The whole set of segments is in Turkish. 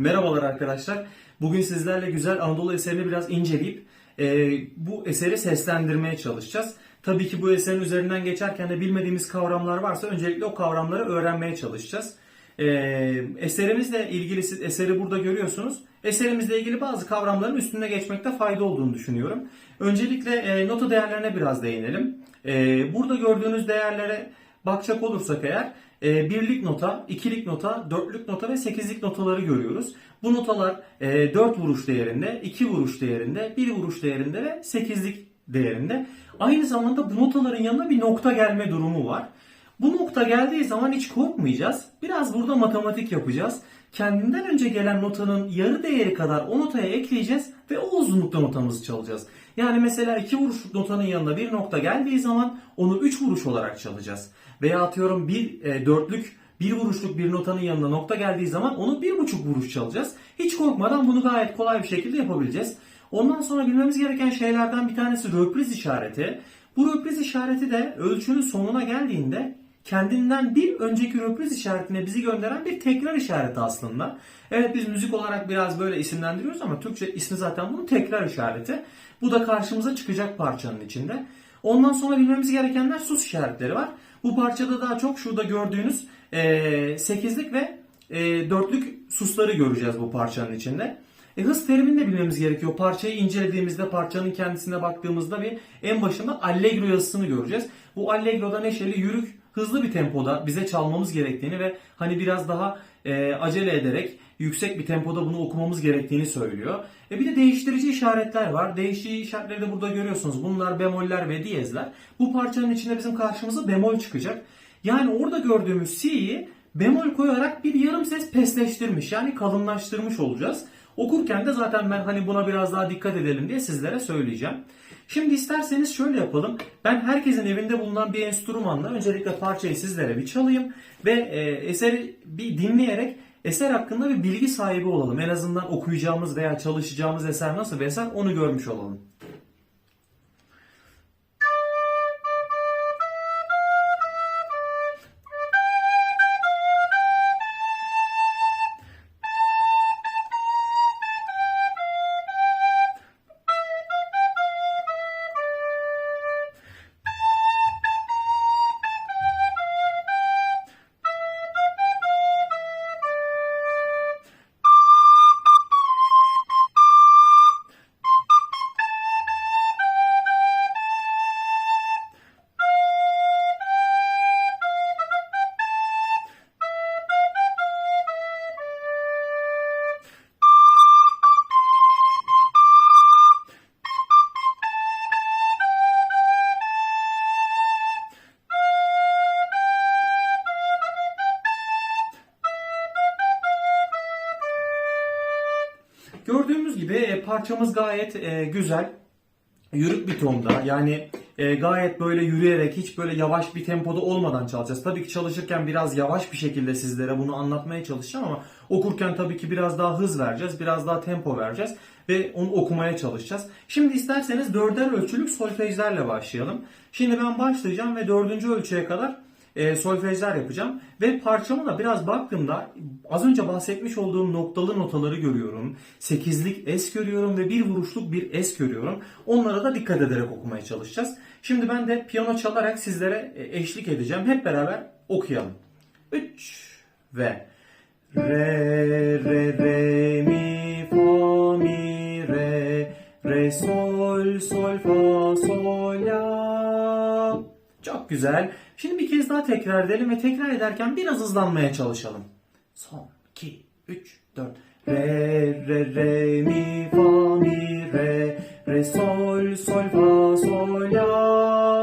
Merhabalar arkadaşlar. Bugün sizlerle güzel Anadolu eserini biraz inceleyip e, bu eseri seslendirmeye çalışacağız. Tabii ki bu eserin üzerinden geçerken de bilmediğimiz kavramlar varsa öncelikle o kavramları öğrenmeye çalışacağız. E, eserimizle ilgili siz eseri burada görüyorsunuz. Eserimizle ilgili bazı kavramların üstünde geçmekte fayda olduğunu düşünüyorum. Öncelikle e, nota değerlerine biraz değinelim. E, burada gördüğünüz değerlere bakacak olursak eğer e, birlik nota, ikilik nota, dörtlük nota ve sekizlik notaları görüyoruz. Bu notalar e, 4 vuruş değerinde, 2 vuruş değerinde, 1 vuruş değerinde ve sekizlik değerinde. Aynı zamanda bu notaların yanına bir nokta gelme durumu var. Bu nokta geldiği zaman hiç korkmayacağız. Biraz burada matematik yapacağız. Kendinden önce gelen notanın yarı değeri kadar o notaya ekleyeceğiz ve o uzunlukta notamızı çalacağız. Yani mesela iki vuruş notanın yanında bir nokta geldiği zaman onu üç vuruş olarak çalacağız. Veya atıyorum bir e, dörtlük bir vuruşluk bir notanın yanına nokta geldiği zaman onu bir buçuk vuruş çalacağız. Hiç korkmadan bunu gayet kolay bir şekilde yapabileceğiz. Ondan sonra bilmemiz gereken şeylerden bir tanesi röpriz işareti. Bu röpriz işareti de ölçünün sonuna geldiğinde kendinden bir önceki röpriz işaretine bizi gönderen bir tekrar işareti aslında. Evet biz müzik olarak biraz böyle isimlendiriyoruz ama Türkçe ismi zaten bunun tekrar işareti. Bu da karşımıza çıkacak parçanın içinde. Ondan sonra bilmemiz gerekenler sus işaretleri var. Bu parçada daha çok şurada gördüğünüz e, sekizlik ve e, dörtlük susları göreceğiz bu parçanın içinde. E, hız terimini de bilmemiz gerekiyor. Parçayı incelediğimizde, parçanın kendisine baktığımızda bir en başında allegro yazısını göreceğiz. Bu allegroda neşeli, yürük, hızlı bir tempoda bize çalmamız gerektiğini ve hani biraz daha e, acele ederek yüksek bir tempoda bunu okumamız gerektiğini söylüyor. E bir de değiştirici işaretler var. Değiştirici işaretleri de burada görüyorsunuz. Bunlar bemoller ve diyezler. Bu parçanın içinde bizim karşımıza bemol çıkacak. Yani orada gördüğümüz si'yi bemol koyarak bir yarım ses pesleştirmiş. Yani kalınlaştırmış olacağız. Okurken de zaten ben hani buna biraz daha dikkat edelim diye sizlere söyleyeceğim. Şimdi isterseniz şöyle yapalım. Ben herkesin evinde bulunan bir enstrümanla öncelikle parçayı sizlere bir çalayım ve e, eseri bir dinleyerek eser hakkında bir bilgi sahibi olalım. En azından okuyacağımız veya çalışacağımız eser nasıl bir eser onu görmüş olalım. Gördüğümüz gibi e, parçamız gayet e, güzel. Yürük bir tonda yani e, gayet böyle yürüyerek hiç böyle yavaş bir tempoda olmadan çalacağız. Tabii ki çalışırken biraz yavaş bir şekilde sizlere bunu anlatmaya çalışacağım ama okurken tabii ki biraz daha hız vereceğiz, biraz daha tempo vereceğiz ve onu okumaya çalışacağız. Şimdi isterseniz dörder ölçülük solfejlerle başlayalım. Şimdi ben başlayacağım ve dördüncü ölçüye kadar e, solfejler yapacağım. Ve parçama da biraz baktığımda az önce bahsetmiş olduğum noktalı notaları görüyorum. Sekizlik es görüyorum ve bir vuruşluk bir es görüyorum. Onlara da dikkat ederek okumaya çalışacağız. Şimdi ben de piyano çalarak sizlere e, eşlik edeceğim. Hep beraber okuyalım. 3 ve Re, re, re, mi, fa, mi, re, re, sol, sol, fa, sol, la. Çok güzel. Şimdi bir kez daha tekrar edelim ve tekrar ederken biraz hızlanmaya çalışalım. Son, 2, 3, 4. Re, re, re, mi, fa, mi, re, re, sol, sol, fa, sol, la.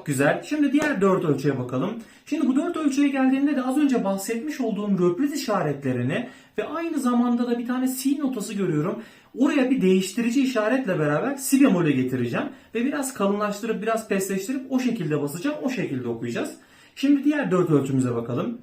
Çok güzel. Şimdi diğer dört ölçüye bakalım. Şimdi bu dört ölçüye geldiğinde de az önce bahsetmiş olduğum röpriz işaretlerini ve aynı zamanda da bir tane si notası görüyorum. Oraya bir değiştirici işaretle beraber si bemole getireceğim ve biraz kalınlaştırıp biraz pesleştirip o şekilde basacağım. O şekilde okuyacağız. Şimdi diğer dört ölçümüze bakalım.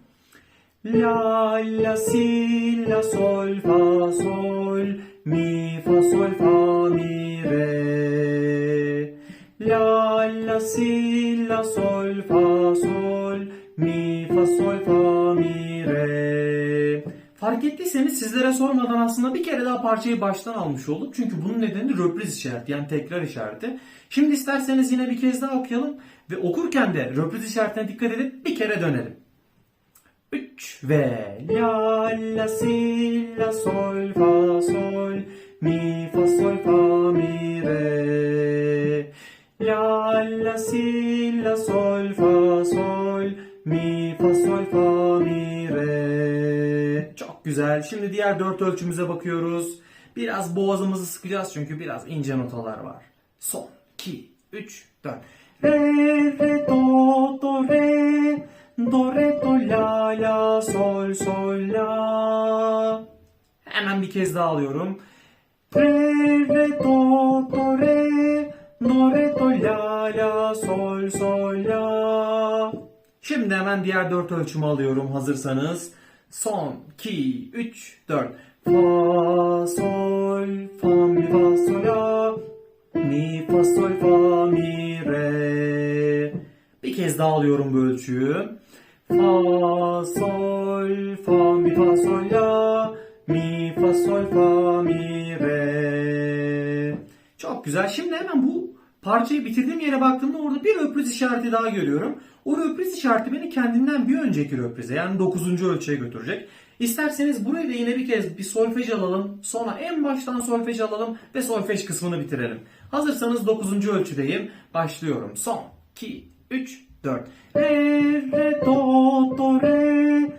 La, la, si, la, sol, fa, sol, mi, fa, sol, fa, mi, re. La, la, si, la, sol, fa, sol, mi, fa, sol, fa, mi, re. Fark ettiyseniz sizlere sormadan aslında bir kere daha parçayı baştan almış olduk. Çünkü bunun nedeni röpriz işareti yani tekrar işareti. Şimdi isterseniz yine bir kez daha okuyalım ve okurken de röpriz işaretine dikkat edip bir kere dönelim. 3 ve la la si la sol fa sol mi fa sol fa mi re la la si güzel şimdi diğer dört ölçümüze bakıyoruz biraz boğazımızı sıkacağız çünkü biraz ince notalar var son 2 3 4 re re do do re Do, re, do, la, la, sol, sol, la. Hemen bir kez daha alıyorum. Re, re, do, do, re. Do, re, do, la, la, sol, sol, la. Şimdi hemen diğer dört ölçümü alıyorum hazırsanız. Son, 2, 3, 4. Fa, sol, fa, mi, fa, sol, la. Mi, fa, sol, fa, mi, re. Bir kez daha alıyorum bu ölçüyü. Fa, sol, fa, mi, fa, sol, la. Mi, fa, sol, fa, mi, re. Çok güzel. Şimdi hemen bu parçayı bitirdiğim yere baktığımda orada bir röpriz işareti daha görüyorum. O röpriz işareti beni kendinden bir önceki röprize yani 9. ölçüye götürecek. İsterseniz burayı da yine bir kez bir solfej alalım. Sonra en baştan solfej alalım ve solfej kısmını bitirelim. Hazırsanız 9. ölçüdeyim. Başlıyorum. Son, 2, 3, 4. Re, re, do, do, re.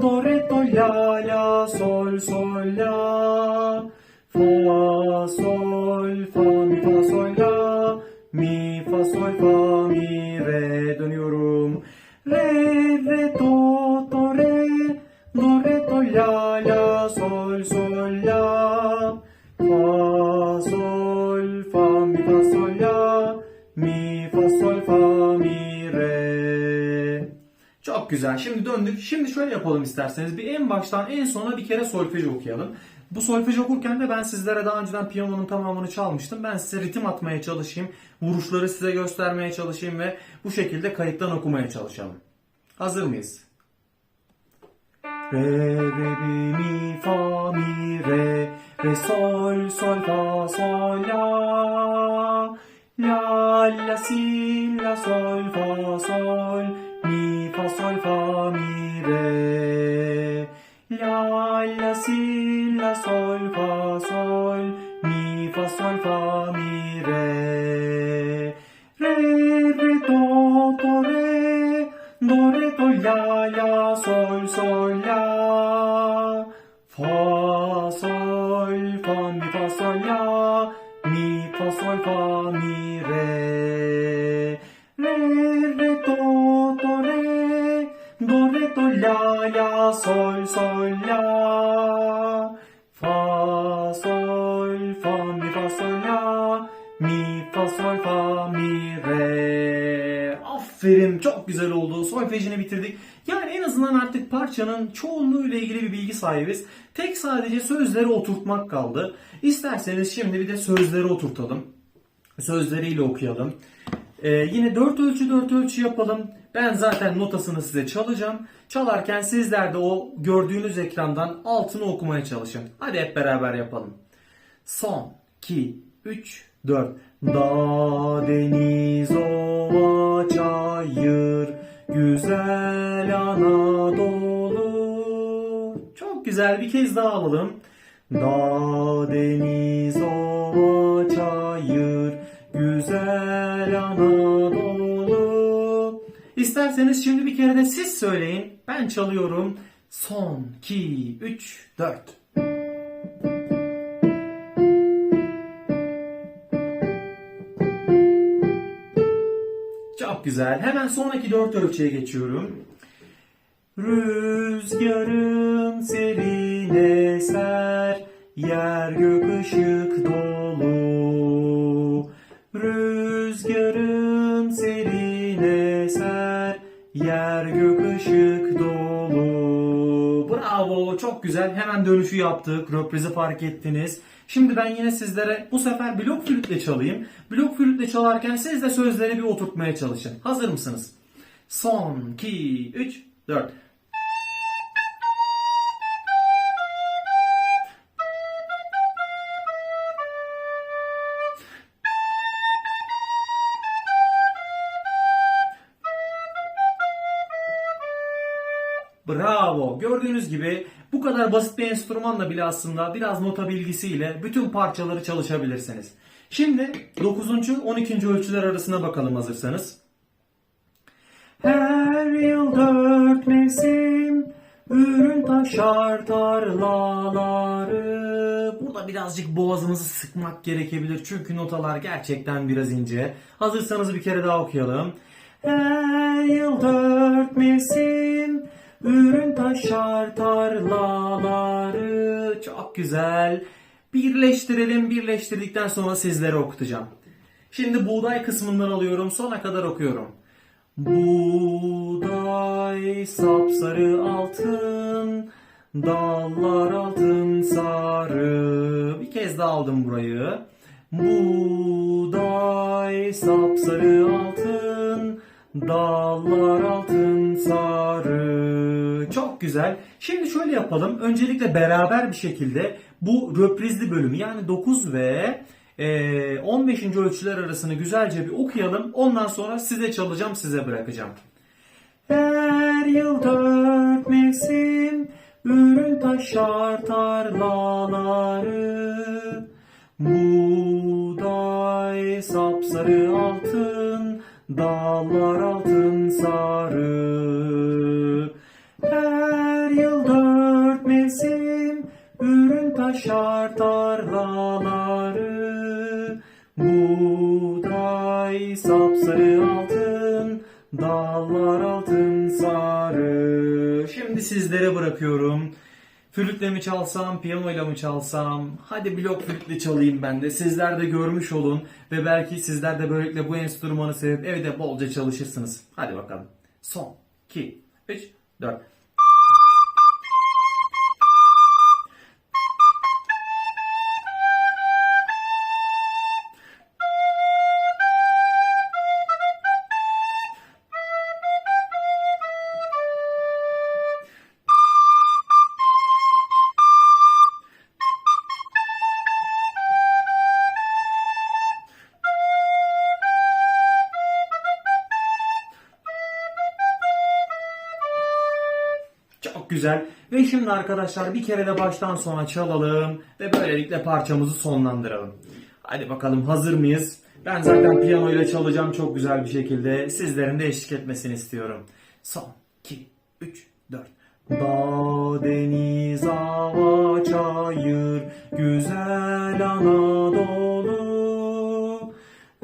Do, re, do, la, la, sol, sol, la. Fa, sol, fa, mi, fa, sol, la. Mi, fa, sol, fa, mi, re. Re, re, do, do, re. Do, re, do, la, la, sol, sol, la. Fa, sol, fa, mi, fa, sol, la. Mi, fa, sol, fa, mi, re. Çok güzel. Şimdi döndük. Şimdi şöyle yapalım isterseniz. Bir en baştan en sona bir kere solfej okuyalım. Bu solfej okurken de ben sizlere daha önceden piyanonun tamamını çalmıştım. Ben size ritim atmaya çalışayım. Vuruşları size göstermeye çalışayım ve bu şekilde kayıttan okumaya çalışalım. Hazır mıyız? Re, re, mi, mi, fa, mi, re, re, sol, sol, fa, sol, la. La, la, si, la, sol, fa, sol, mi, fa, sol, fa, mi, re. Si, la, sol, fa, sol, mi, fa, sol, fa, mi, re. Re, re, do, do, re. Do, re, do, la, la, sol, sol, la. Fa, sol, sol, la. Fa, sol, fa, mi, fa, sol, la. Mi, fa, sol, fa, mi, re. Aferin çok güzel oldu. Solfejini bitirdik. Yani en azından artık parçanın çoğunluğuyla ilgili bir bilgi sahibiz. Tek sadece sözleri oturtmak kaldı. İsterseniz şimdi bir de sözleri oturtalım. Sözleriyle okuyalım. Ee, yine 4 ölçü 4 ölçü yapalım. Ben zaten notasını size çalacağım. Çalarken sizler de o gördüğünüz ekrandan altını okumaya çalışın. Hadi hep beraber yapalım. Son 2 3 4 Dağ, deniz, ova, çayır Güzel Anadolu Çok güzel bir kez daha alalım. Dağ, deniz, ova, çayır Güzel İsterseniz şimdi bir kere de siz söyleyin. Ben çalıyorum. Son 2 3 4 Çok güzel. Hemen sonraki dört ölçüye geçiyorum. Rüzgarın serin eser, yer gök ışık dolu. Işık dolu. Bravo, çok güzel. Hemen dönüşü yaptık. Röprizi fark ettiniz. Şimdi ben yine sizlere bu sefer blok flütle çalayım. Blok flütle çalarken siz de sözleri bir oturtmaya çalışın. Hazır mısınız? Son 2, 3, 4. Bravo. Gördüğünüz gibi bu kadar basit bir enstrümanla bile aslında biraz nota bilgisiyle bütün parçaları çalışabilirsiniz. Şimdi 9. 12. ölçüler arasına bakalım hazırsanız. Her yıl dört mevsim ürün taşar tarlaları. Burada birazcık boğazımızı sıkmak gerekebilir çünkü notalar gerçekten biraz ince. Hazırsanız bir kere daha okuyalım. Her yıl dört mevsim ürün taşar tarlaları. Çok güzel. Birleştirelim. Birleştirdikten sonra sizlere okutacağım. Şimdi buğday kısmından alıyorum. Sona kadar okuyorum. Buğday sapsarı altın, dallar altın sarı. Bir kez daha aldım burayı. Buğday sapsarı altın, dallar altın sarı. Çok güzel. Şimdi şöyle yapalım. Öncelikle beraber bir şekilde bu röprizli bölümü yani 9 ve ee, 15. ölçüler arasını güzelce bir okuyalım. Ondan sonra size çalacağım, size bırakacağım. Her yıl dört mevsim ürün taşar tarlaları. Buğday sapsarı altın, dallar altın sarı. Taşar tarlaları. Buğday sapsarı altın, dallar altın sarı. Şimdi sizlere bırakıyorum. Flütle mi çalsam, piyanoyla mı çalsam? Hadi blok flütle çalayım ben de. Sizler de görmüş olun ve belki sizler de böylelikle bu enstrümanı sevip evde bolca çalışırsınız. Hadi bakalım. Son, 2, 3, 4. Güzel. Ve şimdi arkadaşlar bir kere de baştan sona çalalım ve böylelikle parçamızı sonlandıralım. Hadi bakalım hazır mıyız? Ben zaten piyano ile çalacağım çok güzel bir şekilde. Sizlerin de eşlik etmesini istiyorum. Son 2 3 4 Dağ, deniz, hava, çayır, güzel Anadolu.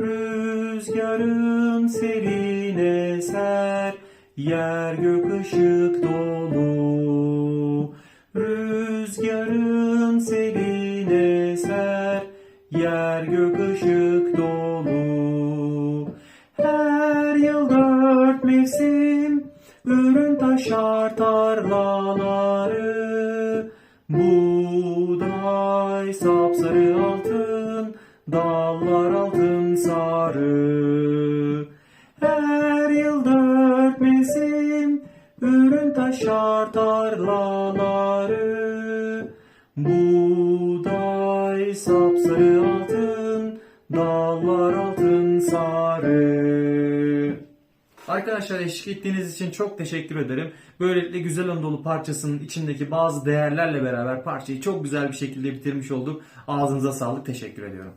Rüzgarın serin eser, yer gök ışık dolu. Yer gök ışık dolu. Her yıl dört mevsim, ürün taşar tarlaları. Buğday sapsarı altın, dallar altın sarı. Her yıl dört mevsim, ürün taşar tarlaları. Buğday Arkadaşlar eşlik ettiğiniz için çok teşekkür ederim. Böylelikle Güzel Anadolu parçasının içindeki bazı değerlerle beraber parçayı çok güzel bir şekilde bitirmiş olduk. Ağzınıza sağlık. Teşekkür ediyorum.